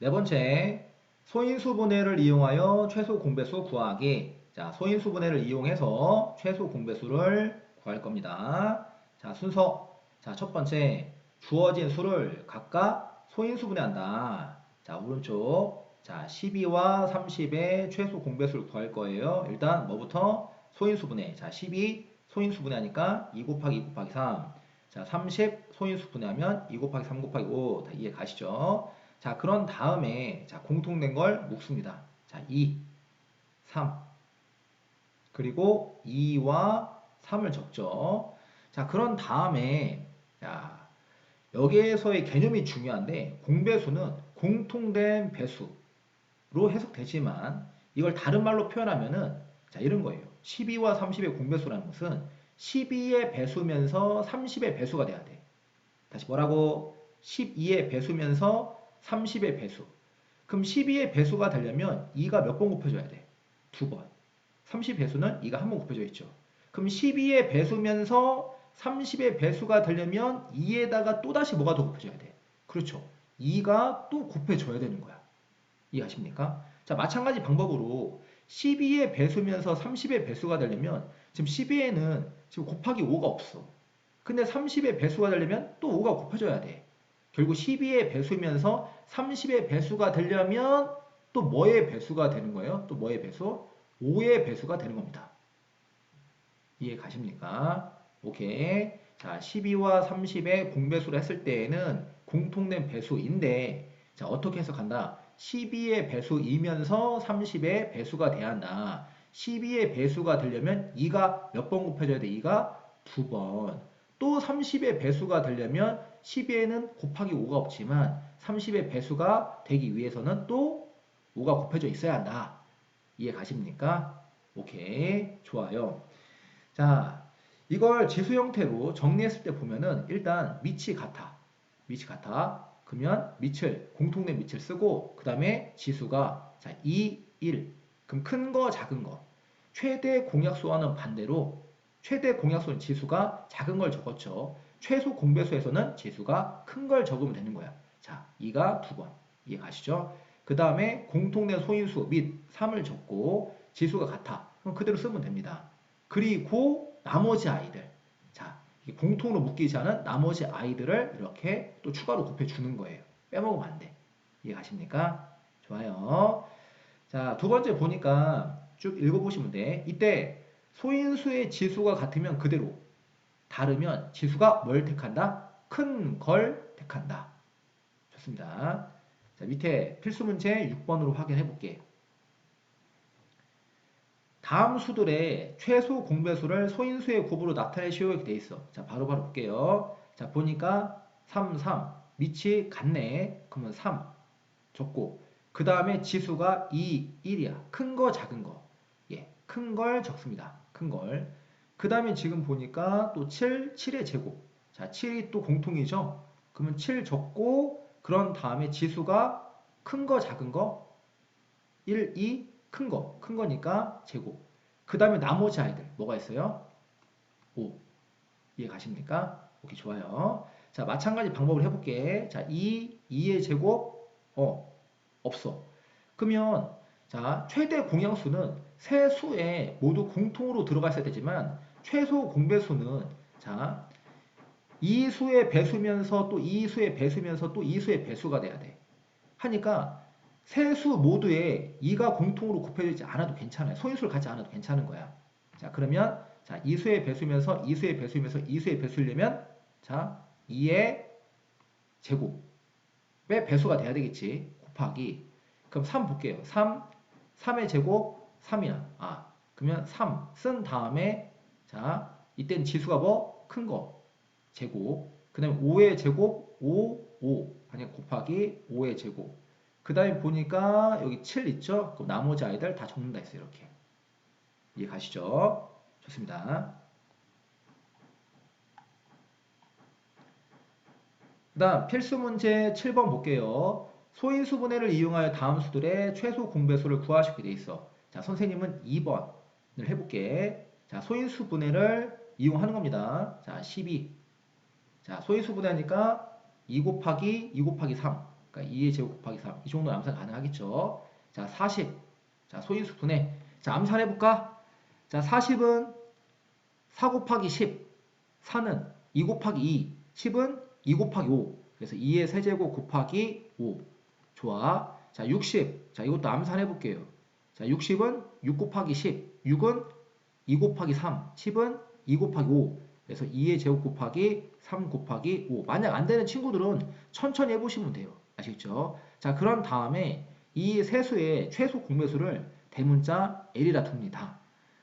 네 번째, 소인수분해를 이용하여 최소 공배수 구하기. 자, 소인수분해를 이용해서 최소 공배수를 구할 겁니다. 자, 순서. 자, 첫 번째, 주어진 수를 각각 소인수분해한다. 자, 오른쪽. 자, 12와 30의 최소 공배수를 구할 거예요. 일단 뭐부터? 소인수분해. 자, 12 소인수분해하니까 2 곱하기 2 곱하기 3. 자, 30 소인수분해하면 2 곱하기 3 곱하기 5. 다 이해 가시죠? 자, 그런 다음에 자, 공통된 걸 묶습니다. 자, 2, 3. 그리고 2와 3을 적죠. 자, 그런 다음에 자, 여기에서의 개념이 중요한데 공배수는 공통된 배수로 해석되지만 이걸 다른 말로 표현하면은 자, 이런 거예요. 12와 30의 공배수라는 것은 12의 배수면서 30의 배수가 돼야 돼. 다시 뭐라고? 12의 배수면서 30의 배수. 그럼 12의 배수가 되려면 2가 몇 번 곱해줘야 돼? 두 번. 30 배수는 2가 한 번 곱해져 있죠. 그럼 12의 배수면서 30의 배수가 되려면 2에다가 또다시 뭐가 더 곱해져야 돼? 그렇죠. 2가 또 곱해줘야 되는 거야. 이해하십니까? 자, 마찬가지 방법으로 12의 배수면서 30의 배수가 되려면 지금 12에는 지금 곱하기 5가 없어. 근데 30의 배수가 되려면 또 5가 곱해져야 돼. 결국 12의 배수면서 30의 배수가 되려면 또 뭐의 배수가 되는 거예요? 또 뭐의 배수? 5의 배수가 되는 겁니다. 이해 가십니까? 오케이. 자, 12와 30의 공배수를 했을 때에는 공통된 배수인데, 자, 어떻게 해석한다? 12의 배수이면서 30의 배수가 돼야 한다. 12의 배수가 되려면 2가 몇 번 곱해져야 돼? 2가 두 번. 또 30의 배수가 되려면 12에는 곱하기 5가 없지만 30의 배수가 되기 위해서는 또 5가 곱해져 있어야 한다. 이해 가십니까? 오케이. 좋아요. 자, 이걸 지수 형태로 정리했을 때 보면은 일단 밑이 같아. 밑이 같아. 그러면 밑을 공통된 밑을 쓰고 그 다음에 지수가 자 2, 1 그럼 큰 거 작은 거 최대 공약수와는 반대로 최대 공약수는 지수가 작은 걸 적었죠 최소 공배수에서는 지수가 큰 걸 적으면 되는 거야 자 2가 두번 이해 가시죠 그 다음에 공통된 소인수 및 3을 적고 지수가 같아 그럼 그대로 쓰면 됩니다 그리고 나머지 아이들 공통으로 묶이지 않은 나머지 아이들을 이렇게 또 추가로 곱해주는 거예요. 빼먹으면 안 돼. 이해 가십니까? 좋아요. 자, 두 번째 보니까 쭉 읽어보시면 돼. 이때 소인수의 지수가 같으면 그대로 다르면 지수가 뭘 택한다? 큰 걸 택한다. 좋습니다. 자, 밑에 필수 문제 6번으로 확인해 볼게. 다음 수들의 최소 공배수를 소인수의 곱으로 나타내시오 이렇게 돼 있어. 자, 바로바로 바로 볼게요. 자, 보니까 3, 3. 밑이 같네. 그러면 3 적고 그 다음에 지수가 2, 1이야. 큰 거, 작은 거. 예, 큰 걸 적습니다. 큰 걸. 그 다음에 지금 보니까 또 7, 7의 제곱. 자, 7이 또 공통이죠. 그러면 7 적고 그런 다음에 지수가 큰 거, 작은 거. 1, 2, 큰 거, 큰 거니까 제곱. 그 다음에 나머지 아이들 뭐가 있어요? 5. 이해 가십니까? 오케이 좋아요. 자 마찬가지 방법을 해볼게. 자 2, 2의 제곱 어 없어. 그러면 자 최대 공양수는 세 수에 모두 공통으로 들어갔어야 되지만 최소 공배수는 자 이 수의 배수면서 또 이 수의 배수면서 또 이 수의 배수가 돼야 돼. 하니까 세 수 모두에 2가 공통으로 곱해지지 않아도 괜찮아요. 소인수를 갖지 않아도 괜찮은 거야. 자, 그러면 자, 2수의 배수면서 2수의 배수면서 2수의 배수려면 자, 2의 제곱의 배수가 돼야 되겠지. 곱하기. 그럼 3 볼게요. 3, 3의 제곱 3이야. 아, 그러면 3 쓴 다음에 자, 이때는 지수가 뭐? 큰 거. 제곱. 그 다음에 5의 제곱 5, 5. 아니 곱하기 5의 제곱. 그 다음에 보니까 여기 7 있죠? 그럼 나머지 아이들 다 적는다 했어요. 이렇게. 이해 가시죠? 좋습니다. 그 다음 필수 문제 7번 볼게요. 소인 수 분해를 이용하여 다음 수들의 최소 공배수를 구하시게 돼 있어. 자, 선생님은 2번을 해볼게. 자, 소인 수 분해를 이용하는 겁니다. 자, 12. 자, 소인 수 분해하니까 2 곱하기 2 곱하기 3. 그러니까 2의 제곱 곱하기 3. 이 정도 암산 가능하겠죠. 자, 40. 자, 소인 수 분해. 자, 암산해 볼까? 자, 40은 4 곱하기 10. 4는 2 곱하기 2. 10은 2 곱하기 5. 그래서 2의 세제곱 곱하기 5. 좋아. 자, 60. 자, 이것도 암산해 볼게요. 자, 60은 6 곱하기 10. 6은 2 곱하기 3. 10은 2 곱하기 5. 그래서 2의 제곱 곱하기 3 곱하기 5. 만약 안 되는 친구들은 천천히 해보시면 돼요. 아시겠죠? 자, 그런 다음에 이 세수의 최소 공배수를 대문자 L이라 둡니다.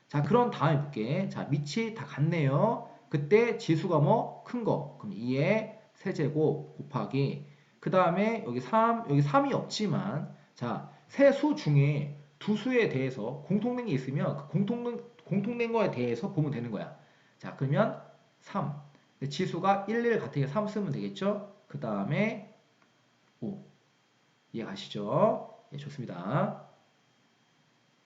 자, 그런 다음에 볼게. 자, 밑이 다 같네요. 그때 지수가 뭐? 큰 거. 그럼 2의 세제곱 곱하기 그 다음에 여기 3, 여기 3이 없지만 자, 세 수 중에 두 수에 대해서 공통된 게 있으면 그 공통된, 공통된 거에 대해서 보면 되는 거야. 자, 그러면 3. 지수가 1, 1 같으니까 3 쓰면 되겠죠? 그 다음에 5. 이해 가시죠? 예, 좋습니다.